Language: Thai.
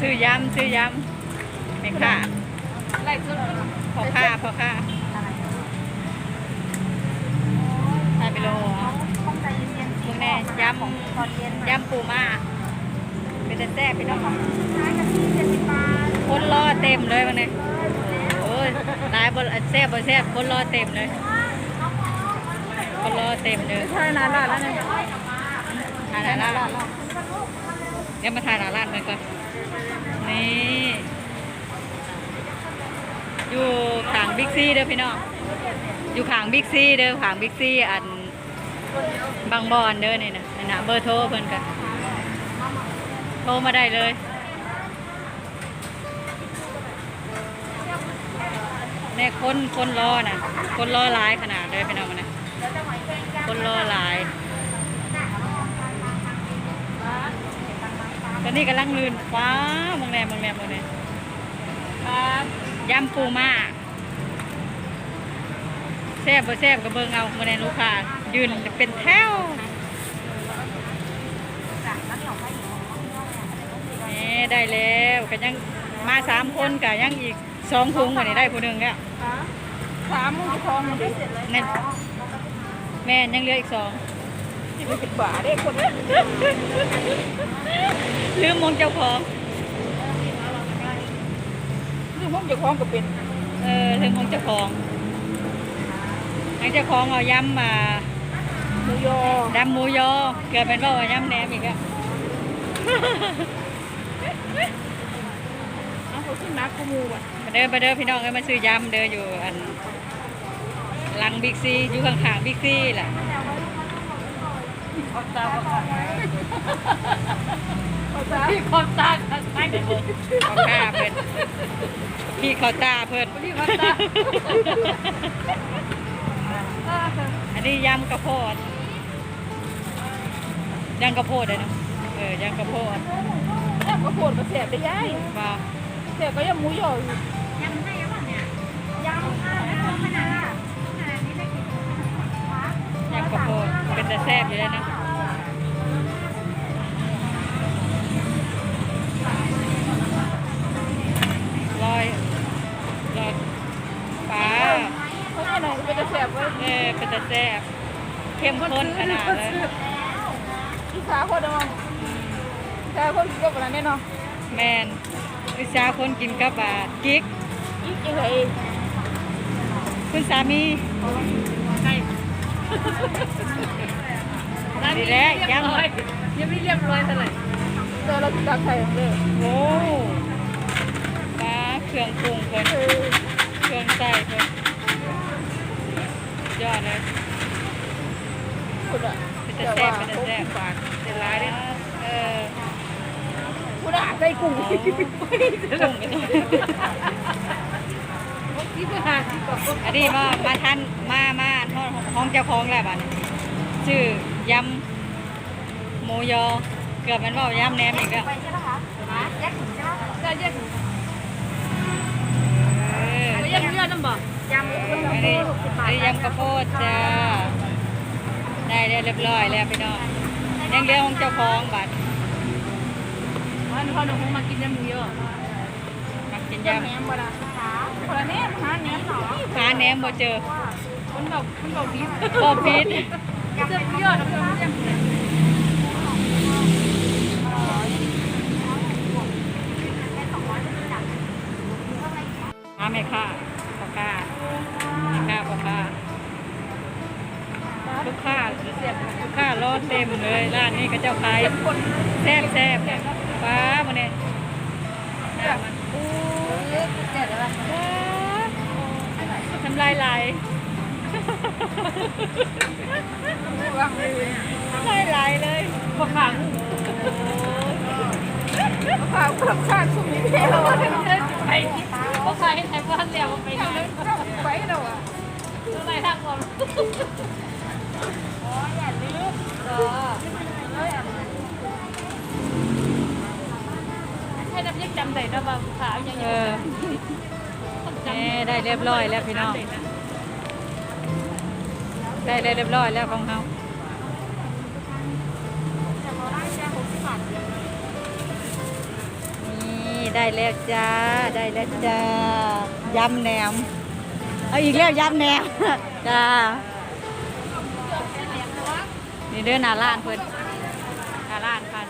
ซื้อยำซื้อยำไม่ค่ะไล่สุดพอค่าพอค่าทานไปโลอะต้องใจเย็นๆมึงแน่ยตอนเย็นำยำปูมาเป็นแต่แซ่บพี่น้องท้ายกะทิเจ็ดสิบบาทคนรอเต็มเลยวันนี้โอ้ยหลายบนแซ่บบนแซ่บคนรอเต็มเลยคนรอเต็มเลยใช่นานแล้วแล้วเนี่ยทานหน้าร้านเดี๋ยวมาทานหน้าร้านกันก่อน นี่ อยู่ขางบิ๊กซีเด้อพี่น้อง อยู่ขางบิ๊กซีเด้อขางบิ๊กซีอันบางบอนเด้อนี่นะนี่นะเบอร์โทรเพิ่นกันโทรมาได้เลยแน่คนคนรอนะคนรอหลายขนาดเลยพี่น้องมันนะคนรอหลาย อนนี้กำลังลื่นฟ้ามองแรมมองแรมมองแรมครับยำปูมาแซ่บบ่แซ่บก็เบิ่งเอามองแรมลูกค้ายืนเป็นแถวนี่ได้แล้วก็ยังมาสามคนก็ยังอีกสองถุงวันนี้ได้ผู้หนึ่งแล้วสามมือทองมันได้เสร็จเลยนั่นแม่นยังเหลืออีกสอง ที่มันเป็นบาได้คนลืมมองเจ้าของนี่พวกเจ้าของก็เป็น เออลืมมองเจ้าของทางเจ้าของเอายำมาหมูยอดำหมูยอ เกิดเป็นว่าเอายำแหนมอีกอะเอาเขาขึ้นนักขมูอะมาเด้อมาเด้อพี่น้องเอ้ยมาซื้อยำเด้ออยู่อันหลังบิ๊กซีอยู่ข้างๆบิ๊กซีแหละเขาตาเขาตาเขาตาพี่เขาตาไม่เด้อเขาตาเพิ่นพี่เขาตาเพิ่นพี่เขาตาอันนี้ยำกระโพดยำกระโพดเลยเนาะเออยำกระโพดแอบก็ปวดมาแสบได้ยัยว่าแสบก็ยังหมูยออยู่ยำให้ยังเนี่ยยำค่ะแล้วก็ขนาดขนาดนี้ได้กี่ถุงคะยำกระโพดเป็นแต่แซ่บอยู่แล้วนะ เขาเนี่ยไหนเป็นจะแสบเว้ยเออเป็นแต่แซ่บเข้มข้นขนาดเลยพี่สาวคนเดียวพี่สาวคนก็แบบนั้นแน่นอนแมนวิชาคนกินกับบาทกิ๊กยิ่งยังไงคุณสามีใช่ดีแล้วยังยังไม่เรียบร้อยเท่าไหร่เจอเราติดตามใครของเลยโอ้ปลาเครื่องปรุงเพิ่นเออเครื่องใส่เพิ่น ยอดเลยคุณอะเป็นแต่แซ่บเป็นแต่แซ่บปากเป็นร้ายเลยเออคุณอะใส่กุ้งกุ้งกันที่ไปหาที่ก่อนอันนี้มามาทันมามาห้องห้องเจ้าของแล้วบ้านี้ชื่อยำหมูยอ เกือบเป็นว่ายำแหนมอีกแล้วไปใช่ไหมคะแยกถุงใช่ไหมจะแยกเออแยกเลือดน้ำบ่ ยำอันนี้อันนี้ยำกระโพดจ้า ได้ได้เรียบร้อยแล้วพี่น้องยังเหลือของเจ้าของบัตรวันพ่อหนูคงมากินยำหมูเยอะมากินยำแหนยำมบ่ละคนละแหนมหาแหนมเหรอหาแหนมบ่เจอคนบอกคนบอกพีชบ่พีดจะเยอะนะเพื่อน ลูกค้าลูกค้ารอเต็มเลยร้านนี้ก็เจ้าขายแซ่บแซ่บฟ้ามาเนี่ยหน้ามันอู้เจ็ดแล้วทำลายไหลว่างเลยทำลายไหลเลยพอขังพอขังพอขังช่วงนี้เท่เราไปพอขังให้ไทยบ้านเรียกว่าไปเลยไปเราอะอะไรทางก่อน จำได้นะว่าขวังเออยู่ได้เรียบร้อยแล้วพี่น้อง ได้เรียบร้อยแล้วของเขาได้แล้วจ้า ได้แล้วจ้ายำแหนม เอาอีกแล้วยำแหนม จ้า นี่เด้อหนาล้านเพิ่นหนาล้านคัน